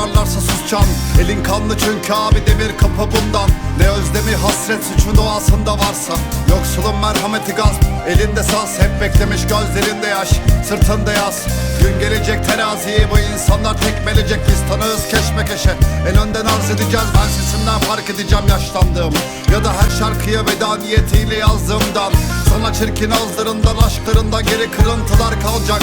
sorarlarsa susacağım Elin kanlı çünkü abi demir kapı bundan. Ne özlemi hasret suçun doğasında varsa. Yoksulun merhameti gasp. Elinde saz hep beklemiş gözlerinde yaş. Sırtında yaz Gün gelecek teraziyi bu insanlar tekmelecek. Biz tanığız keşmekeşe En önden arz edeceğiz ben sesimden fark edeceğim yaşlandığım Ya da her şarkıya veda niyetiyle yazdığımdan. Sana çirkin ağızlarından aşklarından geri kırıntılar kalacak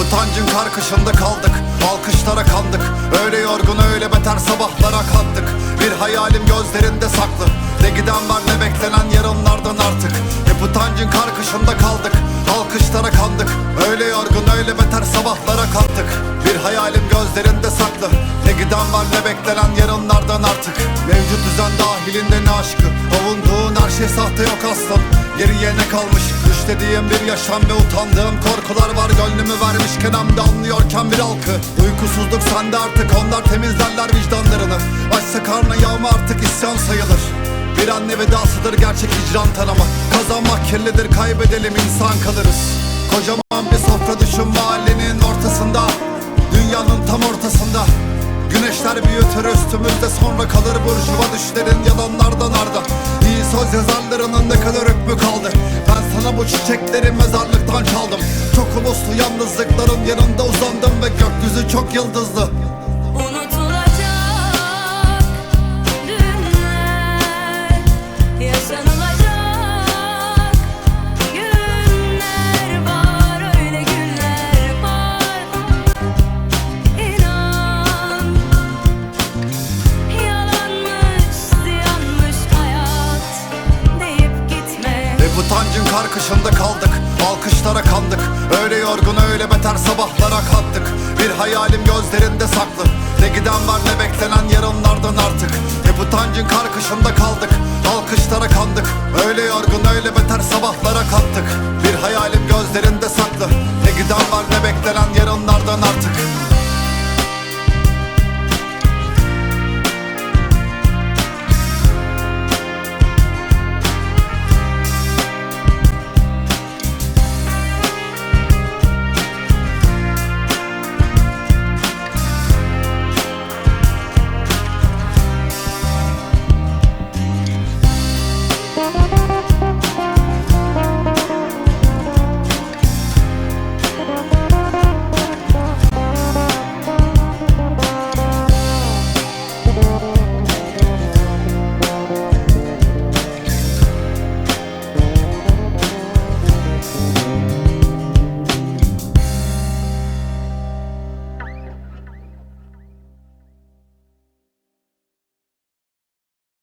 utancın karkışında kaldık. Alkışlara kandık. Öyle yorgun öyle beter sabahlara kalktık Bir hayalim gözlerinde saklı. Ne giden var ne beklenen yarınlardan artık. Hep utancın karkışında kaldık. Alkışlara kandık. Öyle yorgun öyle beter sabahlara kalktık Bir hayalim gözlerinde saklı. Ne giden var ne beklenen yarınlardan artık. Mevcut düzen dahilinde ne aşkı? Avunduğun her şey sahte yok aslan Geriye ne kalmış? Düşlediğim bir yaşam ve utandığım korkular var. Gönlümü vermişken hem de anlıyorken bir halkı Uykusuzluk sende artık onlar temizlerler vicdanlarını. Açsa karnı yağma artık isyan sayılır. Bir anne vedasıdır gerçek hicran tanıma Kazanmak kirlidir kaybedelim insan kalırız. Kocaman bir sofra düşün mahallenin ortasında. Dünyanın tam ortasında. Güneşler büyütür üstümüzde sonra kalır. Burjuva düşlerin yalanlardan arda söz yazarlarının ne kadar hükmü kaldı. Ben sana bu çiçekleri mezarlıktan çaldım. Çok uluslu yalnızlıkların yanında uzandım ve gökyüzü çok yıldızlı Hep utancın karkışında kaldık. Alkışlara kandık. Öyle yorgun öyle beter sabahlara kalktık Bir hayalim gözlerinde saklı. Ne giden var ne beklenen yarınlardan artık. Hep utancın karkışında kaldık. Alkışlara kandık. Öyle yorgun öyle beter sabahlara